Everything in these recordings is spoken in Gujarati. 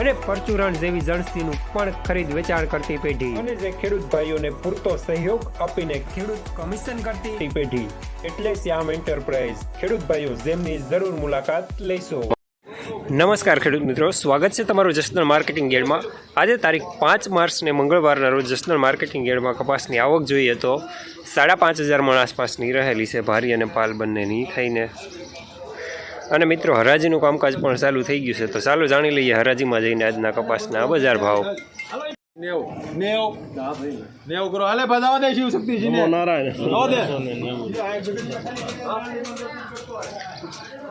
અને પરચુરણ જેવી જણસીનું પણ ખરીદ વેચાણ કરતી પેઢી. અને જે ખેડૂત ભાઈઓને પૂરતો સહયોગ આપીને ખેડૂત કમિશન કરતી પેઢી. એટલે શ્યામ એન્ટરપ્રાઇઝ ખેડૂત ભાઈઓ જેમની જરૂર મુલાકાત લેશો. નમસ્કાર ખેડૂત મિત્રો સ્વાગત છે તમારું જસનલ માર્કેટિંગ યાર્ડમાં આજે તારીખ પાંચ માર્ચને મંગળવારના રોજ જસનલ માર્કેટિંગ યાર્ડમાં કપાસની આવક જોઈએ તો સાડા પાંચ હજાર મણ આસપાસની રહેલી છે ભારી અને પાલ બંનેની થઈને અને મિત્રો હરાજીનું કામકાજ પણ ચાલુ થઈ ગયું છે. તો ચાલો જાણી લઈએ હરાજીમાં જઈને આજના કપાસના બજાર ભાવ. નેવ. નેવ. નેવ કરો. હાલે બધાવા દે શિવ શક્તિજી ને આવો દે.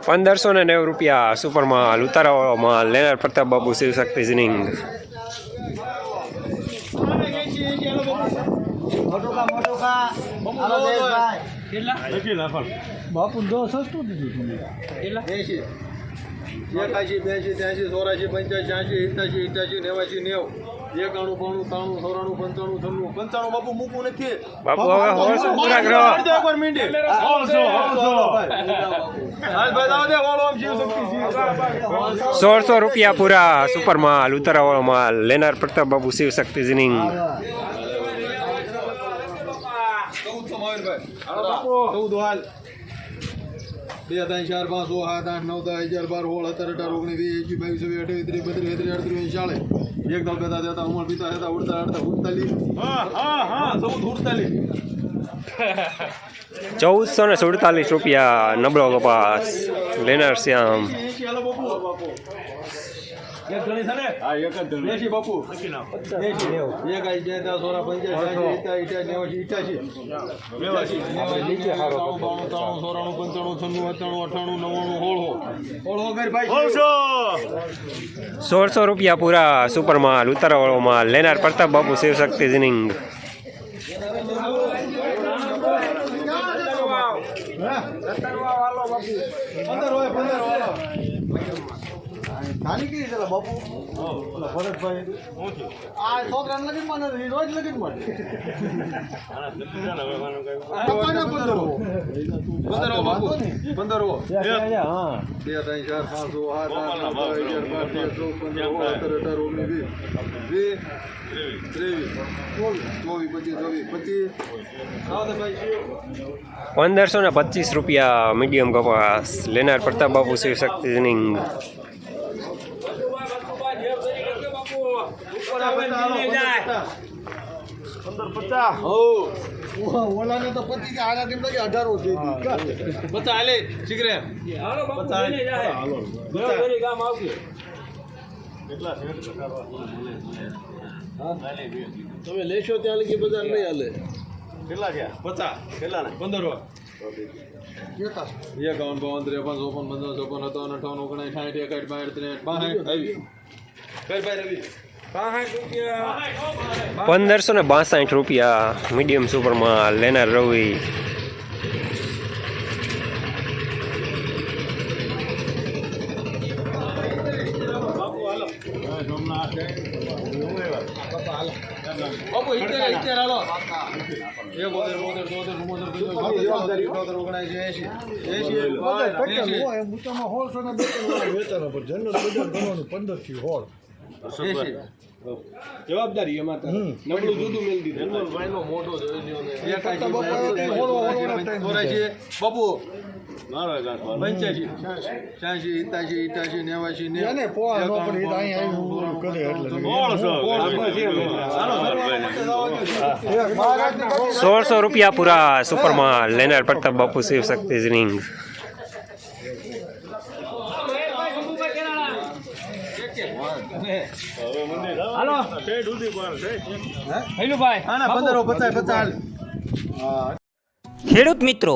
પંદરસો ને નેવું રૂપિયા સુપર માલ ઉતારાવાળો માલ. લેનાર પ્રતાપ બાબુ શિવશક્તિ જીનિંગ બાપુ દો સસ્તું દીધું એસી એકાશી બ્યાસી ત્યાંશી ચોરાશી પંચ્યાસી છ્યાસી સિત્યાસી ઇત્યાસી નેવાસી નેવ. એકાણું બાણું ત્રાણું ચોરાણું પંચાણું છન્નું. પંચાણું બાપુ મૂકવું નથી. બાપુ હવે હોળસો પૂરા કરો હાલ દે એકવાર મીંડી. હાલ ભાઈ જાઓ દે, વાળો આમ શિવ શક્તિ, સોળસો રૂપિયા પૂરા સુપર માલ ઉતરાવાળો માલ. લેનાર પ્રતાપ બાબુ શિવશક્તિ જીનિંગ ચૌદસો મયુરભાઈ. ચૌદ હાલ. બે ત્રણ ચાર પાંચ સો સાત આઠ નવ દસ અગિયાર બાર સોળ સત્તર અઢાર ઓગણીસ વીસ એકવીસ બાવીસ ચોવીસ અઠ્યાવીસ ત્રીસ બત્રીસ ત્રીસ અડત્રીસ ચાલે એક દલ બેતા દેતા ઉમર પિતા દેતા ઉડતા અડતા ઉડતાલીસ. ચૌદ ઉડતાલીસ. ચૌદસો ને સુડતાલીસ રૂપિયા નબળો કપાસ. લેનાર શ્યામ એક ગણી છે ને? હા એક જ ગણી એસી બાપુ. એસી એક આઈ જાય ત્યાં પંચ્યાસી એસી ઇઠ્યાસી નેવાસી ઇઠ્યાસી નીચે હારો બાણું ત્રાણું સોરાણું પંચાણું છન્નું અઠાણું અઠાણું નવ્વાણું હોળો હોળો કર ભાઈ. સોળસો. રૂપિયા પૂરા સુપર માલ ઉતારવાળો માલ લેનાર પ્રતાપ બાપુ શિવશક્તિ જીનિંગ. પંદર હોય પંદર વાળો નાની કેવી છે બાપુ. ઓલા ભરતભાઈ. આ છોકરાને લગી મને રોજ લગી મળે પપ્પાને પંદર પંદર હો બાપુ. પંદર હો. બે ત્રણ ચાર પાંચ છ આઠ આઠ અગિયાર બાર તેર પંદર સત્તર અઢાર ઓગણીસ વીસ. વીસ. ત્રેવીસ. ચોવીસ ચોવીસ પચીસ ચોવીસ પચીસ. આવો તો ભાઈ પંદરસો ને પચીસ રૂપિયા મીડિયમ કપાસ. લેનાર પ્રતાપ બાબુ શિવશક્તિ જીનિંગ ઓલાને તો પચીસ કે આના ટીમ લાગે અઢારો થઈ બતા હાલે શીખરે. બતા તમે લેશો ત્યાં લગી બજાર નહીં હાલે. કેટલા થયા પચાસ. કેટલા ને? પંદર એકાવન બાવન ત્રેપન ચોપન પંદર ચોપન સત્તાવન અઠાવન ઓગણીસ સાઠ એકાઠ બાઠ ત્રેઠ બાસઠ આવી કઈ ભાઈ રવિ? પંદરસો ને બાસઠ રૂપિયા મીડિયમ સુપરમાં લેનાર રવિ પંદરથી ઇત્તેર જવાબદારી એમાં નબળું જુદું મેળ દીધું. મોટો પંચ્યાસી. છ્યાસી નેવાસી સોળસો રૂપિયા પૂરા સુપર માલ લેનાર પ્રતાપ બાપુ શિવશક્તિ જીનિંગ પંદર પચાસ પચાસ ખેડૂત મિત્રો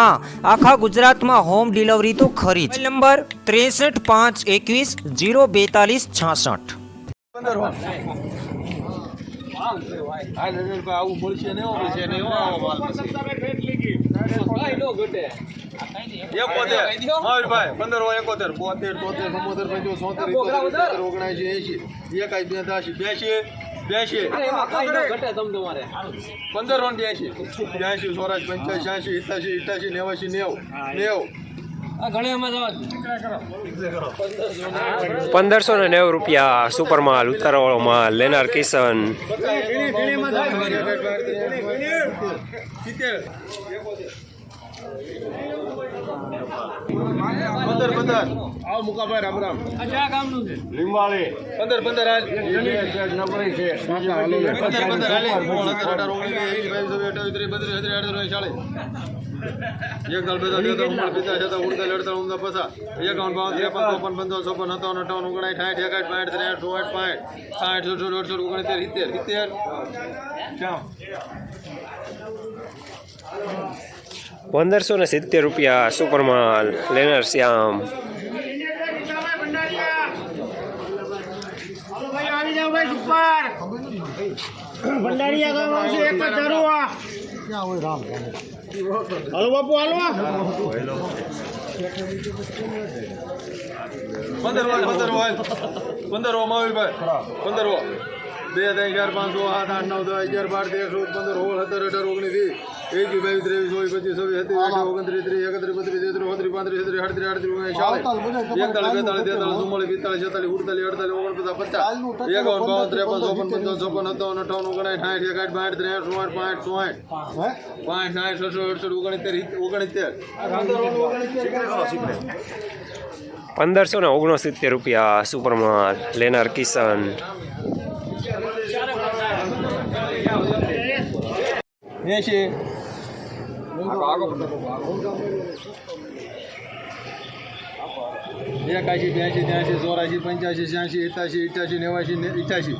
આખા ગુજરાતમાં હોમ ડિલિવરી તો ખરી જ નંબર ત્રેસઠ પાંચ એકવીસ જીરો બેતાલીસ છાસઠ હા એકાઈ બેતાશી બ્યાસી બ્યાસી પંદર રોન બ્યાસી બ્યાસી સોરાજ પંચ્યાસી છ્યાસી નેવાસી નેવું. નેવું. પંદરસો ને નેવું રૂપિયા સુપર માલ ઉતારવાળો માલ લેનાર કિશન. પંદર પંદર. આવ મુકાભાઈ રામ રામ. અચ્છા પંદર પંદર હાલ. પંદર પંદર હાલે. અઠ્ઠાવીસ ત્રીસ બત્રીસ છત્રીસ આડત્રીસ ચાલીસ. એક દાલ બે દાલ બે દાલ ઉમળ ઉડતા લડતા ઉમદા પસા. એકાવન બાવન ત્રેપન ચોપન પંચાવન ચોપન સત્તાવન અઠાવન ઓગણાઠ સાઠ એકાઠ પાંઠ ત્રેસઠ ચોસઠ પાંઠ સાઠ સડસઠ અડસઠ ઓગણસિત્તેર સિત્તેર સિત્તેર. પંદરસો ને સિત્તેર રૂપિયા સુપર માલ લેનર શ્યામ. હાલો બાપુ હલો. પંદર હોય પંદર હોય પંદર હો મયુરભાઈ. પંદર હો બે ત્રણ ચાર પાંચ સાત આઠ નવ દસ અગિયાર બાર તેર ચૌદ પંદર સોળ સત્તર અઢાર ઓગણીસ વીસ. એકવીસ બાવીસ ત્રેવીસ ચોવીસ પચીસ છવ્વીસ સત્યાવીસ અઠાવીસ ઓગણત્રીસ ત્રીસ એકત્રીસ બત્રીસ તેત્રીસ ચોત્રીસ પાંત્રીસ છત્રીસ અડત્રીસ અડત્રીસ ઓગણીસ ચાલીસ એકતાલીસ બેતાલીસ તેતાલીસ ચુમ્માલીસ પિસ્તાલીસ છેતાલીસ ઉડતાલીસ અડતાલીસ ઓગણપચાસ પચાસ એકાવન બાવન ત્રેપન ચોપન પંચાવન ચોપન સત્તાવન અઠાવન ઓગણાઠ સાઠ એકાઠ બાઠ ત્રેસઠ ચોસઠ પાંઠ ચોસઠ પાંચ સાઠ છસો અડસઠ ઓગણસિત્તેર ઓગણસિત્તેર પંદરસો ને ઓગણસિત્તેર રૂપિયા સુપરમાં લેનાર કિશન. એસી એકાશી બ્યાસી ત્યાસી ચોરાશી પંચ્યાસી છ્યાસી એતાશી ઇઠ્યાસી નેવાસી ને ઇઠ્યાસી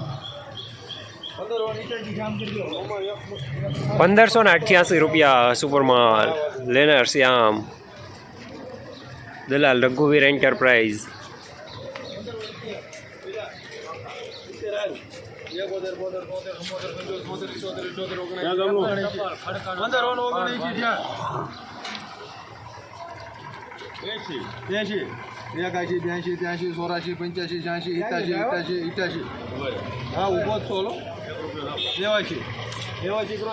પંદરસો ને અઠ્યાસી રૂપિયા સુપર માલ લેનાર શ્યામ દલાલ રઘુવીર એન્ટરપ્રાઇઝ એકાશી બ્યાસી ત્યાસી ચોરાશી પંચ્યાસી છ્યાસી ઇઠ્યાસી ઇઠ્યાસી ઇઠ્યાસી હા ઊભો જ છો લો નેવાસી કરો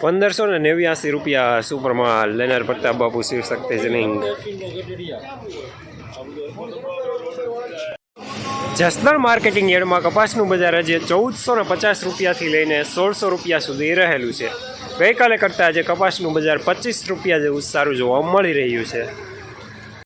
પંદરસો ને નેવ્યાસી રૂપિયા સુપરમાં લેનાર પ્રતાપ બાપુ શિવ શક્તિ જનિંગ. જસદણ માર્કેટિંગ યાર્ડમાં કપાસનું બજાર આજે ચૌદસો ને પચાસ રૂપિયાથી લઈને સોળસો રૂપિયા સુધી રહેલું છે. ગઈકાલે કરતાં આજે કપાસનું બજાર પચીસ રૂપિયા જેવું સારું જોવા મળી રહ્યું છે.